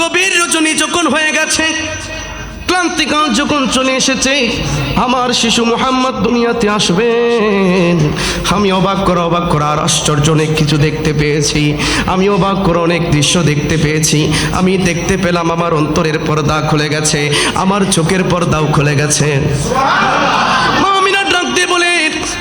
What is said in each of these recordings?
গভীর রজনী যখন হয়ে গেছে, ক্লান্তিকাল যখন চলে এসেছে, আমার শিশু মোহাম্মদ দুনিয়াতে আসবেন আমি অবাক করা অবাক করা আর আশ্চর্য অনেক কিছু দেখতে পেয়েছি। আমি অবাক করে অনেক দৃশ্য দেখতে পেয়েছি। আমি দেখতে পেলাম আমার অন্তরের পর্দা খুলে গেছে, আমার চোখের পর্দাও খুলে গেছে।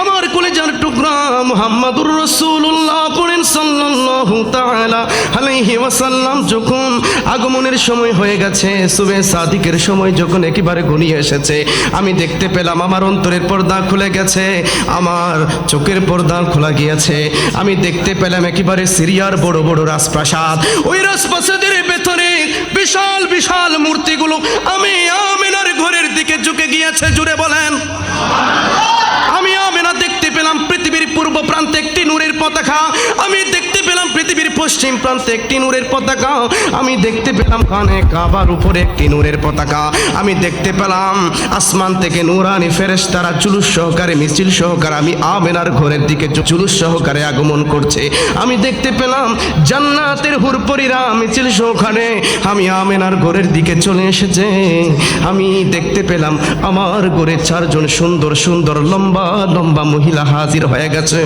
আমার কলেজার টুকরা মুহাম্মাদুর রাসূলুল্লাহ পড়েন সাল্লাল্লাহু তাআলা আলাইহি ওয়াসাল্লাম যখন আগমনের সময় হয়ে গেছে, সুবে সাদিকের সময় যখন একেবারে ঘনিয়ে এসেছে, আমি দেখতে পেলাম আমার অন্তরের পর্দা খুলে গেছে, আমার চোখের পর্দা খোলা গিয়েছে, আমি দেখতে পেলাম একেবারে সিরিয়ার বড় বড় রাজপ্রাসাদ। ওই রাজপ্রাসাদের ভেতরে বিশাল বিশাল মূর্তিগুলো আমি আমিনার ঘরের দিকে ঝুঁকে গিয়েছে, জুড়ে বলেন আমি আমেনা দেখতে পেলাম পৃথিবীর পূর্ব প্রান্তে একটি নূরের পতাকা। আমি পশ্চিম প্রান্তে একটি নূরের পতাকা। আমি দেখতে পেলাম কানে কাবার উপরে একটি নূরের পতাকা। আমি দেখতে পেলাম আসমান থেকে নূরানি ফেরেশতারা জুলুস সহকারে মিছিল সহকারে আমি আমেনার ঘরের দিকে জুলুস সহকারে আগমন করছে। আমি দেখতে পেলাম জান্নাতের হুরপরিরা মিছিল সহকারে আমি আমেনার ঘরের দিকে চলে এসেছে। আমি দেখতে পেলাম আমার ঘরে চারজন সুন্দর সুন্দর, লম্বা লম্বা মহিলা হাজির হয়ে গেছে।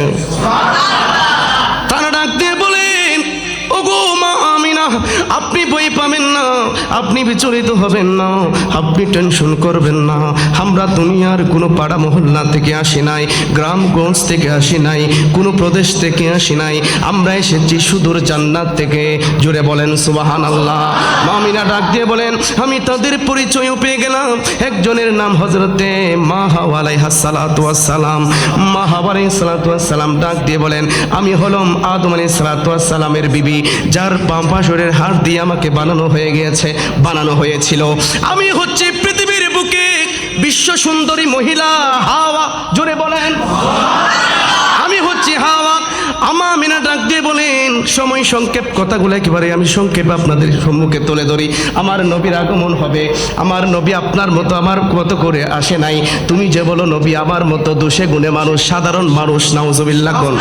তারা ডাক আপনি বই পাবেন না আপনি বিচলিত হবেন না, আপনি টেনশন করবেন না। আমরা দুনিয়ার কোনো পাড়া মহল্লা থেকে আসি নাই, গ্রামগঞ্জ থেকে আসি নাই, কোনো প্রদেশ থেকে আসি নাই। আমরা এসেছি সুদূর জান্নাত থেকে। জুড়ে বলেন সুবাহান আল্লাহ মামিনা ডাক দিয়ে বলেন, আমি তাদের পরিচয়ও পেয়ে গেলাম। একজনের নাম হজরতে মা হাওয়ালাই সালাম মা হাওয়ালাই সালাম ডাক দিয়ে বলেন, আমি হলাম আদম আলী সালামের বিবি, যার পাম্পাসরের হাত দিয়ে আমাকে বানানো হয়ে গিয়েছে। বানানো হয়েছিল। আমি হচ্ছে পৃথিবীর বুকে বিশ্ব সুন্দরী মহিলা। হাওয়া, জোরে বলেন। আমি হচ্ছে হাওয়া। আমা মিনা ডাক দিয়ে বলেন, সময় সংক্ষেপ, কথাগুলো একেবারে আমি সংক্ষেপে আপনাদের সম্মুখে তুলে ধরি। আমার নবীর আগমন হবে, আমার নবী আপনার মতো, আমার মতো করে আসে নাই। তুমি যে বলো, নবী আমার মতো দোষে গুণে মানুষ, সাধারণ মানুষ, নাউজুবিল্লাহ কোন?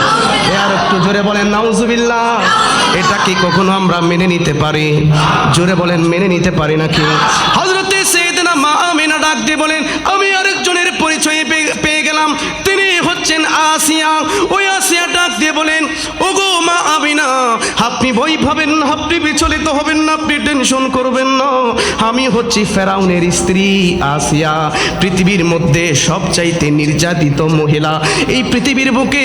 এ আর একটু জোরে বলেন, নাউজুবিল্লাহ। এটা কি কখনো আমরা মেনে নিতে পারি? জোরে বলেন, মেনে নিতে পারি নাকি? হজরতে সেদিনা মা আমিনা ডাক দিয়ে বলেন, আমি আরেকজনের পরিচয় পেয়ে- গেলাম। হচ্ছেন আসিয়া। ওই আসিয়া ডাক দিয়ে বলেন, ওগো মা আমিনা, আপনি ভয় পাবেন না, আপনি বিচলিত হবেন না, আপনি টেনশন করবেন না। আমি হচ্ছি ফেরাউনের স্ত্রী আসিয়া। পৃথিবীর মধ্যে সবচাইতে নির্যাতিত মহিলা। এই পৃথিবীর বুকে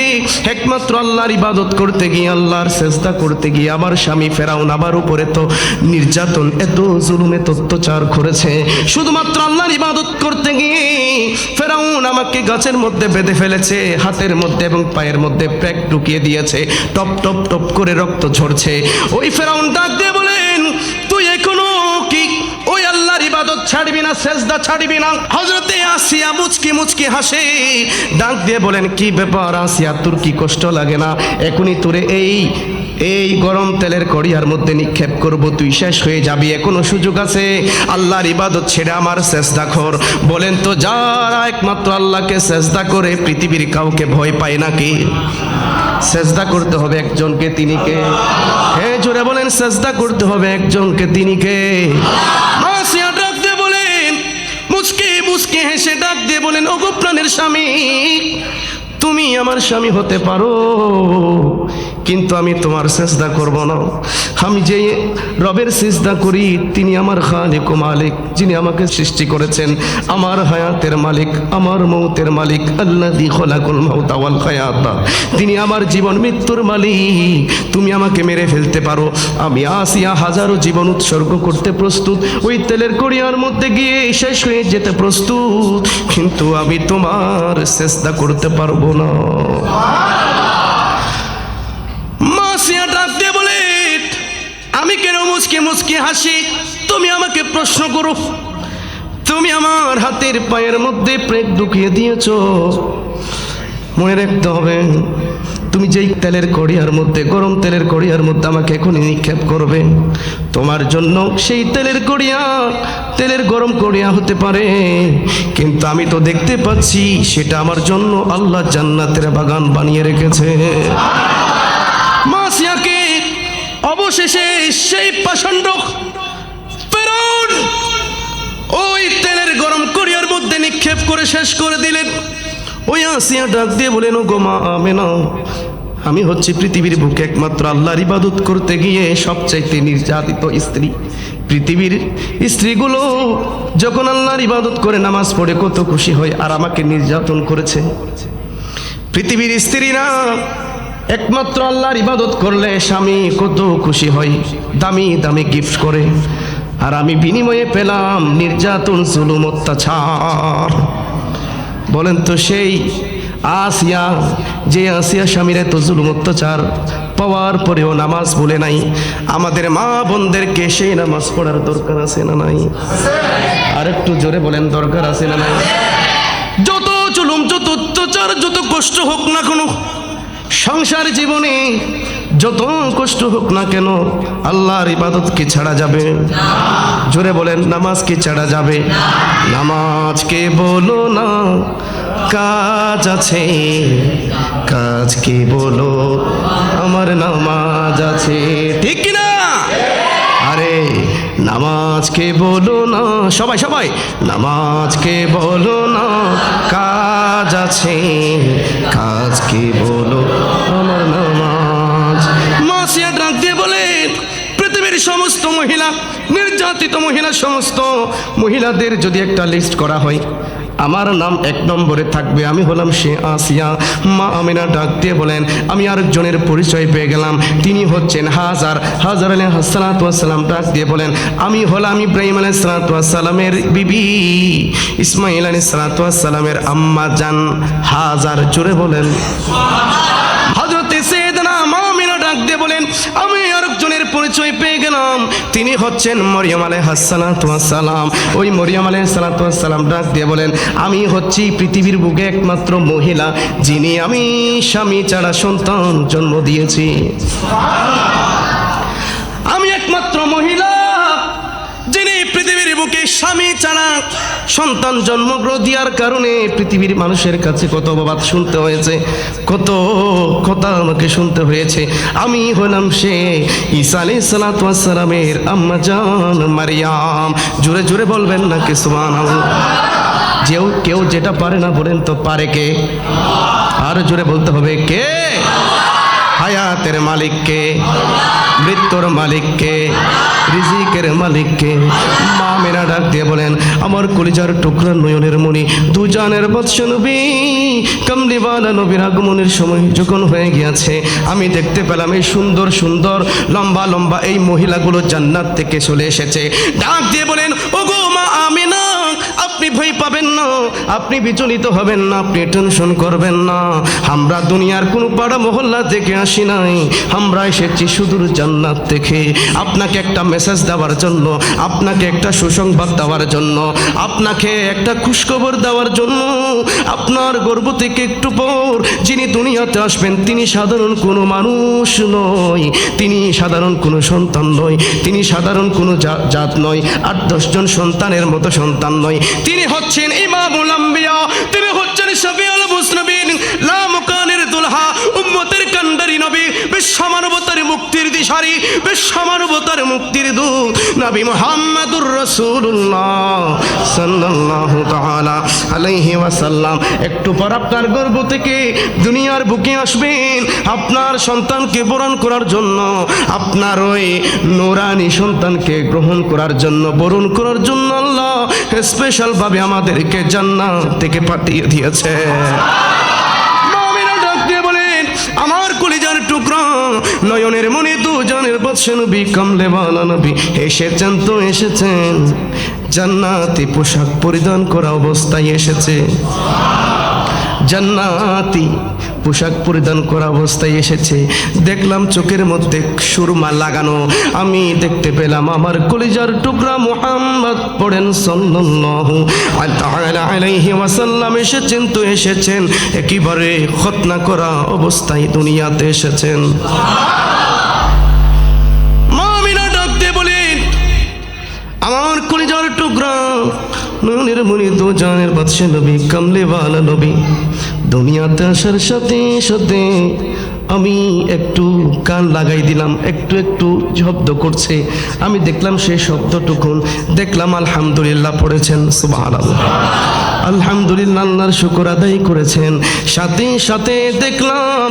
একমাত্র আল্লাহর ইবাদত করতে গিয়ে, আল্লাহর চেষ্টা করতে গিয়ে আমার স্বামী ফেরাউন আমার উপরে তো নির্যাতন, এত জুলুমে অত্যাচার করেছে। শুধুমাত্র আল্লাহর ইবাদত করতে গিয়ে ফেরাউন আমাকে গাছের মধ্যে বেঁধে ফেলেছে, হাতের মধ্যে এবং পায়ের মধ্যে প্যাক ঢুকিয়ে দিয়েছে, টপ টপ টপ করে রক্ত ঝরছে। ওই ফেরাউন ডাক দিয়ে বলেন, তুই এখনও কি ওই আল্লাহর ইবাদত ছাড়বি না, সেজদা ছাড়বি না? হজরতে আসিয়া মুচকি মুচকি হাসে। ডাক দিয়ে বলেন, কি ব্যাপার আসিয়া, তোর কি কষ্ট লাগে না? এখনই তোরে এই এই গরম তেলের কড়িয়ার মধ্যে নিক্ষেপ করব, তুই শেষ হয়ে যাবি, এখনও সুযোগ আছে। আল্লাহর ইবাদত ছেড়ে আমার চেষ্টা কর। বলেন তো, যারা একমাত্র আল্লাহকে চেষ্টা করে, পৃথিবীর কাউকে ভয় পায় নাকি চেষ্টা করতে হবে একজনকে, তিনি কে? হ্যাঁ জোরে বলেন চেষ্টা করতে হবে একজনকে, তিনি কে? বলেন হেসে ডাক দিয়ে বলেন, ওগো প্রাণের স্বামী, তুমি আমার স্বামী হতে পারো। কিন্তু আমি তোমার চেষ্টা করব না। আমি যে রবের চেষ্টা করি, তিনি আমার খালিক ও মালিক, যিনি আমাকে সৃষ্টি করেছেন। আমার হায়াতের মালিক, আমার মৌতের মালিক আল্লাহ তিনি আমার জীবন মৃত্যুর মালিক। তুমি আমাকে মেরে ফেলতে পারো। আমি আসিয়া হাজারো জীবন উৎসর্গ করতে প্রস্তুত। ওই তেলের কড়িয়ার মধ্যে গিয়ে শেষ হয়ে যেতে প্রস্তুত। কিন্তু আমি তোমার চেষ্টা করতে পারব না। মুচকে হাসি, তুমি আমাকে প্রশ্ন করো। তুমি আমার হাতের পায়ের মধ্যে প্রেক ঢুকিয়ে দিয়েছ। মনে রাখতে হবে, তুমি যেই তেলের কড়িয়ার মধ্যে, গরম তেলের কড়িয়ার মধ্যে আমাকে এখনই নিক্ষেপ করবে। তোমার জন্য সেই তেলের কড়িয়া, তেলের গরম কড়িয়া হতে পারে। কিন্তু আমি তো দেখতে পাচ্ছি, সেটা আমার জন্য আল্লাহ জান্নাতের বাগান বানিয়ে রেখেছে। মাসিয়াকে অবশেষে সেই প্রচণ্ড ওই তেলের গরম করিয়ার মধ্যে নিক্ষেপ করে শেষ করে দিলেন। ওই আসিয়া ডাক দিয়ে বলেন গোমা আমেনা, আমি হচ্ছি পৃথিবীর বুকে একমাত্র আল্লাহর ইবাদত করতে গিয়ে সবচাইতে নির্যাতিত স্ত্রী। পৃথিবীর স্ত্রীগুলো যখন আল্লাহর ইবাদত করে নামাজ পড়ে কত খুশি হয় আর আমাকে নির্যাতন করেছে। পৃথিবীর স্ত্রীরা একমাত্র আল্লাহর ইবাদত করলে স্বামী কত খুশি হয়, দামি দামি গিফট করে। আর আমি বিনিময়ে পেলাম নির্যাতন, জুলুম, অত্যাচার। বলেন তো সেই আসিয়া, যে আসিয়া স্বামীর এত জুলুম, অত্যাচার পাওয়ার পরেও নামাজ বলে নাই। আমাদের মা বোনদেরকে সেই নামাজ পড়ার দরকার আছে না নাই? আর একটু জোরে বলেন, দরকার আছে না নাই? যত জুলুম, যত অত্যাচার, যত কষ্ট হোক না কোনো সংসার জীবনে যত কষ্ট হোক না কেন আল্লাহর ইবাদত কি ছাড়া যাবে? জোরে বলেন, নামাজ কি ছাড়া যাবে? নামাজকে বলো না, কাজ আছে। কাজ কি বলো, আমার নামাজ আছে। ঠিক কি না? আরে নামাজকে বলো না, সবাই সবাই নামাজকে বলো না, কাজ আছে। কাজ কাজকে বলো নির্যাতিত মহিলা সমস্ত মহিলাদের যদি একটা লিস্ট করা হয়, আমার নাম এক নম্বরে থাকবে, আমি হলাম সে আসিয়া। মা আমিনা ডাক দিয়ে বলেন, আমি আরেকজনের পরিচয় পেয়ে গেলাম, তিনি হচ্ছেন হাজার। হাজার আলী হাসালাতাম ডাক দিয়ে বলেন, আমি হলাম ইব্রাহিম আলাই সালাতামের বিবি ইসমাইল আলী সালাতামের আম্মা জান। হাজার জোরে বলেন। হজরতে সেদনা মামিনা ডাক দিয়ে বলেন পরিচয় পেয়ে গেলাম। তিনি হচ্ছেন মরিয়াম আলাই হাসালাম ওই মরিয়াম সালাতাম ডাক দিয়ে বলেন, আমি হচ্ছি পৃথিবীর বুকে একমাত্র মহিলা, যিনি আমি স্বামী ছাড়া সন্তান জন্ম দিয়েছি আমি একমাত্র মহিলা যিনি পৃথিবীর বুকে স্বামী ছাড়া সন্তান জন্মগ্রহ দেওয়ার কারণে পৃথিবীর মানুষের কাছে কত অবাদ শুনতে হয়েছে, কত কথা আমাকে শুনতে হয়েছে। আমি হলাম সে ঈসা আলী সালাতামের আম্মা জান মারিয়াম। জোরে জোরে বলবেন না কে সুমান যেও কেউ যেটা পারে না বলেন তো পারে কে? আর জোরে বলতে হবে কে? হায়াতের মালিককে, মৃত্যুর মালিককে, রিজিকের মালিককে। মা মেরা ডাক দিয়ে বলেন, আমার কলিজার টুকরা নয়নের মণি, দুজনের বৎস নবী, কামলিওয়ালা নবীর আগমনের সময় যখন হয়ে গিয়েছে, আমি দেখতে পেলাম এই সুন্দর সুন্দর, লম্বা লম্বা এই মহিলাগুলো জান্নাত থেকে চলে এসেছে। ডাক দিয়ে বলেন, ওগো মা আমিনা, আপনি ভয় পাবেন না, আপনি বিচলিত হবেন না, আপনি টেনশন করবেন না। আমরা দুনিয়ার কোনো পাড়া মহল্লা থেকে আসি নাই। আমরা এসেছি সুদূর জান্নাত থেকে। আপনাকে একটা মেসেজ দেওয়ার জন্য, আপনাকে একটা সুসংবাদ দেওয়ার জন্য, আপনাকে একটা খুশখবর দেওয়ার জন্য। আপনার গর্ব থেকে একটু পর যিনি দুনিয়াতে আসবেন, তিনি সাধারণ কোনো মানুষ নয়। তিনি সাধারণ কোনো সন্তান নয়। তিনি সাধারণ কোনো জাত নয়। আট দশজন সন্তানের মতো সন্তান নয়। তিনি হচ্ছেন ইমামুল আম্বিয়া, তিনি হচ্ছেন শফিউল মুসলিমিন। লা নবী বিশ্ব মানবতার মুক্তির দিশারি বিশ্ব মানবতার মুক্তির দূত নবী মুহাম্মাদুর রাসূলুল্লাহ সাল্লাল্লাহু তাআলা আলাইহি ওয়াসাল্লাম। একটু পর আপনার গর্ভ থেকে দুনিয়ার বুকে আসবেন। আপনার সন্তানকে বরণ করার জন্য, আপনার ওই নোরানি সন্তানকে গ্রহণ করার জন্য, বরণ করার জন্য আল্লাহ স্পেশাল ভাবে আমাদেরকে জান্নাত থেকে পাঠিয়ে দিয়েছে। নয়নের মনে দুজনের বৎস নবী, কমলে নবী। এসেছেন তো এসেছেন জান্নাতি পোশাক পরিধান করা অবস্থায় এসেছে। জান্নাতি পোশাক পরিধান করা অবস্থায় এসেছে। দেখলাম চোখের মধ্যে সুরমা লাগানো। আমি দেখতে পেলাম আমার কলিজার টুকরা মোহাম্মদ পড়েন সাল্লাল্লাহু এসেছেন, তো এসেছেন। একেবারে খতনা করা অবস্থায় দুনিয়াতে এসেছেন। আমার কলিজার টুকরা নয়নের মনি দু জানের বাদশা নবী কামলে বালা নবী। দুনিয়াতে আসার সাথে সাথে আমি একটু কান লাগাই দিলাম, একটু একটু শব্দ করছে। আমি দেখলাম সেই শব্দটুকুন, দেখলাম আলহামদুলিল্লাহ পড়েছেন, সুবহানাল্লাহ। আলহামদুলিল্লাহ আল্লাহর শুকর আদায় করেছেন। সাথে সাথে দেখলাম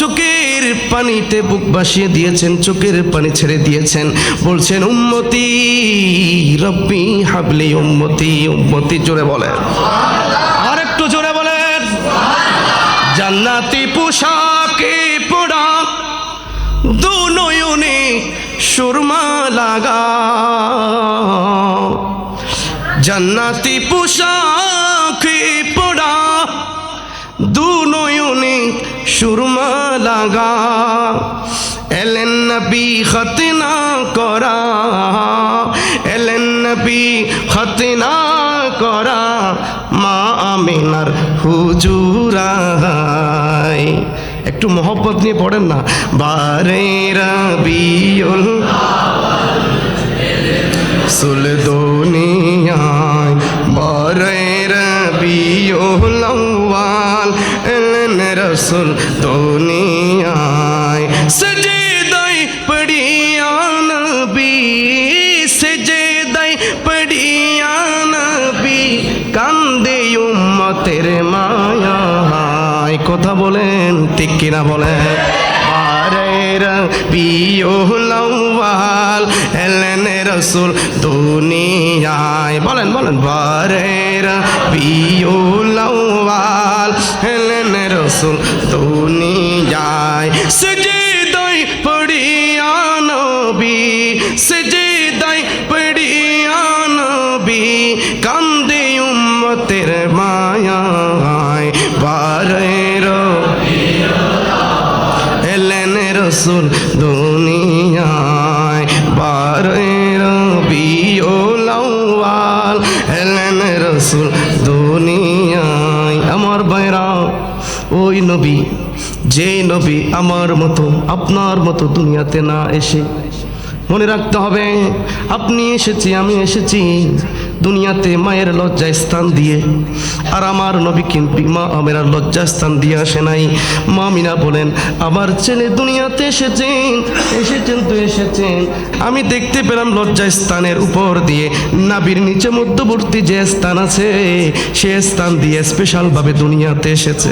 চোখের পানিতে বুক বাসিয়ে দিয়েছেন, চোখের পানি ছেড়ে দিয়েছেন। বলছেন, উম্মতি, রব্বি হাবলি উম্মতি উম্মতি জোরে বলেন। জান্নাতি পোশাকে পড়া দু নয়নে সুরমা লাগা। জান্নাতি পোশাকে পড়া দু নয়নে সুরমা লাগা। এলেন নবী খতনা করা, এলেন নবী খতনা করা, মা আমিনার হুজুরাই একটু মহব্বত নিয়ে পড়েন না। বারে রবিউল সুল দুনিয়ায় বারে রবিউল আউয়াল। রসুল দুনিয়ায়। কিনা বারের বিয়ুলাওয়াল এলেন রসুল দুনিয়ায়। বলেন বলেন বারের বিয়ুলাওয়াল এলেন রসুল দুনিয়ায়। সজদাই পড়িয়া নবী সজদাই পড়িয়া নবী কান্দে উম্মতের মায়ায়। বারের রসুল দুনিয়ায় বারের বিওলাওয়াল এলেন রসুল দুনিয়ায়। আমার বাইরা ওই নবী যে নবী আমার মতো, আপনার মতো দুনিয়াতে না এসে, মনে রাখতে হবে, আপনি এসেছি, আমি এসেছি দুনিয়াতে মায়ের লজ্জায় স্থান দিয়ে, আর আমার নবী কিন্তু মা আমেরার লজ্জা স্থান দিয়ে আসে নাই। মা মিনা বলেন, আমার ছেলে দুনিয়াতে এসেছেন এসেছেন তো এসেছেন। আমি দেখতে পেলাম লজ্জা স্থানের উপর দিয়ে। নাবির নিচে মধ্যবর্তী যে স্থান আছে, সে স্থান দিয়ে স্পেশালভাবে দুনিয়াতে এসেছে।